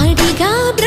അടികാബ്ര